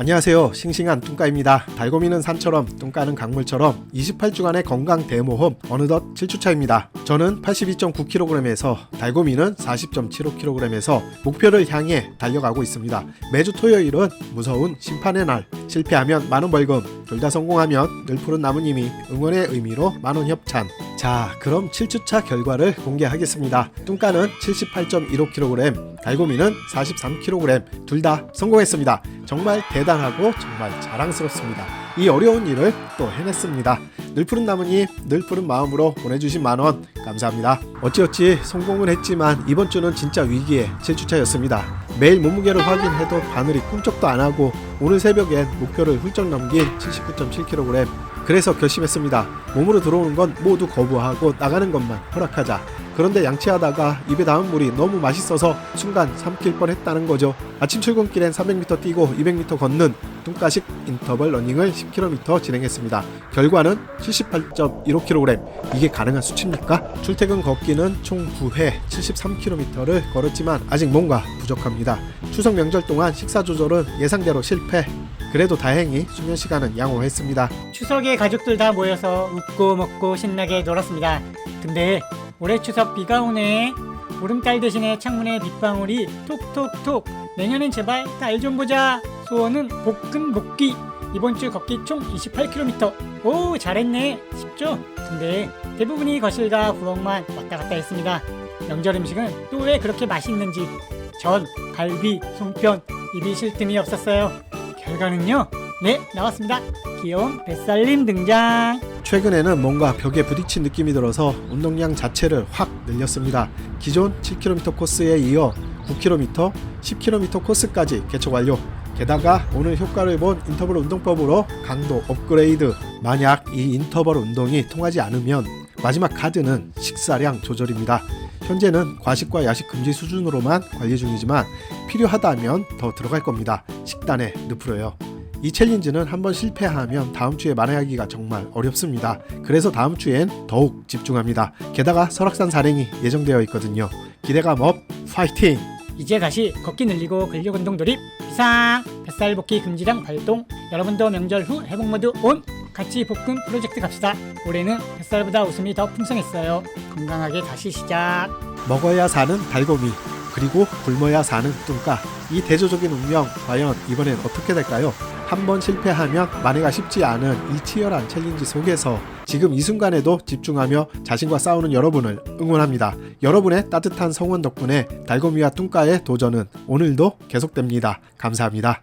안녕하세요. 싱싱한 뚱까입니다. 달고미는 산처럼 뚱까는 강물처럼 28주간의 건강 대모험 어느덧 7주차입니다. 저는 82.9kg에서 달고미는 40.75kg에서 목표를 향해 달려가고 있습니다. 매주 토요일은 무서운 심판의 날. 실패하면 만원 벌금, 둘 다 성공하면 늘 푸른 나무님이 응원의 의미로 만원 협찬. 자, 그럼 7주차 결과를 공개하겠습니다. 뚱까는 78.15kg, 달고미는 43kg, 둘 다 성공했습니다. 정말 대단하고 정말 자랑스럽습니다. 이 어려운 일을 또 해냈습니다. 늘 푸른 나무님, 늘 푸른 마음으로 보내주신 만원 감사합니다. 어찌어찌 성공을 했지만 이번 주는 진짜 위기의 7주차였습니다. 매일 몸무게를 확인해도 바늘이 꿈쩍도 안 하고 오늘 새벽엔 목표를 훌쩍 넘긴 79.7kg. 그래서 결심했습니다. 몸으로 들어오는 건 모두 거부하고 나가는 것만 허락하자. 그런데 양치하다가 입에 닿은 물이 너무 맛있어서 순간 삼킬 뻔했다는 거죠. 아침 출근길엔 300m 뛰고 200m 걷는 뚱가식 인터벌 러닝을 10km 진행했습니다. 결과는 78.15kg. 이게 가능한 수치입니까? 출퇴근 걷기는 총 9회 73km를 걸었지만 아직 뭔가 부족합니다. 추석 명절 동안 식사 조절은 예상대로 실패. 그래도 다행히 수면 시간은 양호했습니다. 추석에 가족들 다 모여서 웃고 먹고 신나게 놀았습니다. 근데 올해 추석 비가 오네. 보름달 대신에 창문에 빗방울이 톡톡톡. 내년엔 제발 달 좀 보자. 소원은 복근 복귀. 이번 주 걷기 총 28km. 오 잘했네. 쉽죠? 근데 대부분이 거실과 부엌만 왔다 갔다 했습니다. 명절 음식은 또 왜 그렇게 맛있는지 전, 갈비, 송편 입이 쉴 틈이 없었어요. 결과는요? 네 나왔습니다. 귀여운 뱃살님 등장. 최근에는 뭔가 벽에 부딪힌 느낌이 들어서 운동량 자체를 확 늘렸습니다. 기존 7km 코스에 이어 9km, 10km 코스까지 개척 완료. 게다가 오늘 효과를 본 인터벌 운동법으로 강도 업그레이드. 만약 이 인터벌 운동이 통하지 않으면 마지막 카드는 식사량 조절입니다. 현재는 과식과 야식 금지 수준으로만 관리 중이지만 필요하다면 더 들어갈 겁니다. 식단에 늪으로요. 이 챌린지는 한번 실패하면 다음 주에 만회하기가 정말 어렵습니다. 그래서 다음 주엔 더욱 집중합니다. 게다가 설악산 산행이 예정되어 있거든요. 기대감 업, 파이팅! 이제 다시 걷기 늘리고 근력 운동 돌입 비상 뱃살 복귀 금지령 발동 여러분도 명절 후 회복 모드 온 같이 복근 프로젝트 갑시다 올해는 뱃살보다 웃음이 더 풍성했어요 건강하게 다시 시작 먹어야 사는 달고미, 그리고 굶어야 사는 뚱까. 이 대조적인 운명, 과연 이번엔 어떻게 될까요? 한 번 실패하면 만회가 쉽지 않은 이 치열한 챌린지 속에서 지금 이 순간에도 집중하며 자신과 싸우는 여러분을 응원합니다. 여러분의 따뜻한 성원 덕분에 달고미와 뚱까의 도전은 오늘도 계속됩니다. 감사합니다.